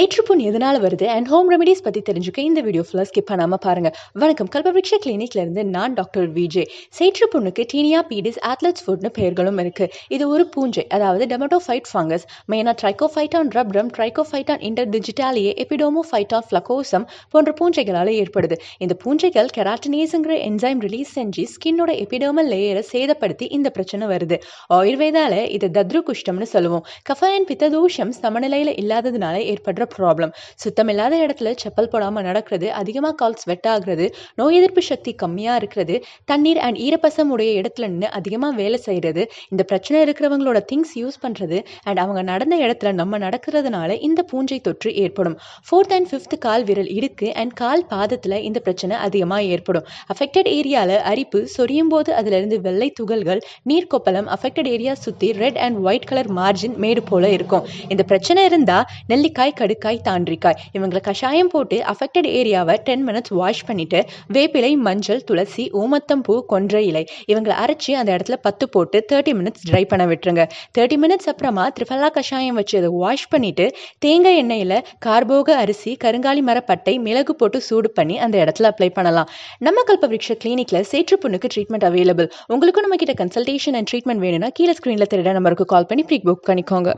சேற்றுப்புண் எதனால் வருது? And home remedies பற்றி தெரிஞ்சுக்க இந்த வீடியோ ஃபுல்லாக ஸ்கிப் பண்ணாமல் பாருங்கள் வணக்கம். கல்பவிருட்ச கிளினிக்லேருந்து நான் டாக்டர் விஜய் சேற்றுப்புண்ணுக்கு டீனியா பீடிஸ் ஆத்லட்ஸ் ஃபுட்னு பெயர்களும் இருக்குது இது ஒரு பூஞ்சை அதாவது டெமட்டோஃபைட் ஃபங்கஸ் மெயினாக ட்ரைகோஃபைட்டான் ரப்ரம் ட்ரைகோஃபைட்டான் இன்டர் டிஜிட்டாலியே எபிடோமோஃபைட்டான் ஃப்ளகோசம் போன்ற பூஞ்சைகளால் ஏற்படுது. இந்த பூஞ்சைகள் கெராட்டினேஸுங்கிற என்சைம் ரிலீஸ் செஞ்சு ஸ்கின்னோட எபிடோமல் லேயரை சேதப்படுத்தி இந்த பிரச்சனை வருது. ஆயுர்வேதால இதை தத்ரு குஷ்டம்னு சொல்லுவோம். கஃபயன் அண்ட் பித்ததோஷம் சமநிலையில் இல்லாததுனால ஏற்படுற ப்ராப்ளம் சுத்தமில்லாத இடத்துல செப்பல் போடாமல் நடக்கிறது அதிகமாக கால் ஸ்வெட் ஆகுறது நோய் எதிர்ப்பு சக்தி கம்மியாக இருக்கிறது தண்ணீர் அண்ட் ஈரப்பசம் உடைய இடத்துல நின்று அதிகமாக வேலை செய்கிறது இந்த பிரச்சனை இருக்கிறவங்களோட திங்ஸ் யூஸ் பண்ணுறது அண்ட் அவங்க நடந்த இடத்துல நம்ம நடக்கிறதுனால இந்த பூஞ்சை தொற்று ஏற்படும். ஃபோர்த் அண்ட் ஃபிஃப்த் கால் விரல் இடுக்கு அண்ட் கால் பாதத்தில் இந்த பிரச்சனை அதிகமாக ஏற்படும். அஃபெக்டட் ஏரியாவில் அரிப்பு சொரியும் போது அதிலிருந்து வெள்ளை துகள்கள் நீர் கொப்பளம் அஃபெக்டட் ஏரியா சுற்றி red and white colour margin மேடு போல இருக்கும். இந்த பிரச்சனை இருந்தால் நெல்லிக்காய் கடுக்காய் தாண்டிக்காய். இவங்களை கஷாயம் போட்டு அஃபெக்டட் ஏரியாவை டென் மினிட்ஸ் வாஷ் பண்ணிட்டு வேப்பிலை மஞ்சள் துளசி ஊமத்தம்பூ கொன்ற இலை. இவங்களை அரைச்சி அந்த இடத்துல பத்து போட்டு தேர்ட்டி மினிட்ஸ் ட்ரை பண்ண விட்டுருங்க. தேர்ட்டி மினிட்ஸ் அப்புறமா திரிஃபலா கஷாயம் வச்சு அதை வாஷ் பண்ணிட்டு தேங்காய் எண்ணெயில் கார்போக அரிசி கருங்காலி மரப்பட்டை மிளகு போட்டு சூடு பண்ணி அந்த இடத்துல அப்ளை பண்ணலாம். நம்ம கல்பவৃக்ஷ கிளினிக்கில் சேற்று சேற்றுப்புண்ணுக்கு ட்ரீட்மெண்ட் அவைலபிள் உங்களுக்கும் நம்ம கிட்ட கன்சல்டேஷன் அண்ட் ட்ரீட்மெண்ட் வேணும்னா கீழே ஸ்க்ரீனில் திருட நம்பருக்கு கால் பண்ணி ப்ரீ புக் பண்ணிக்கோங்க.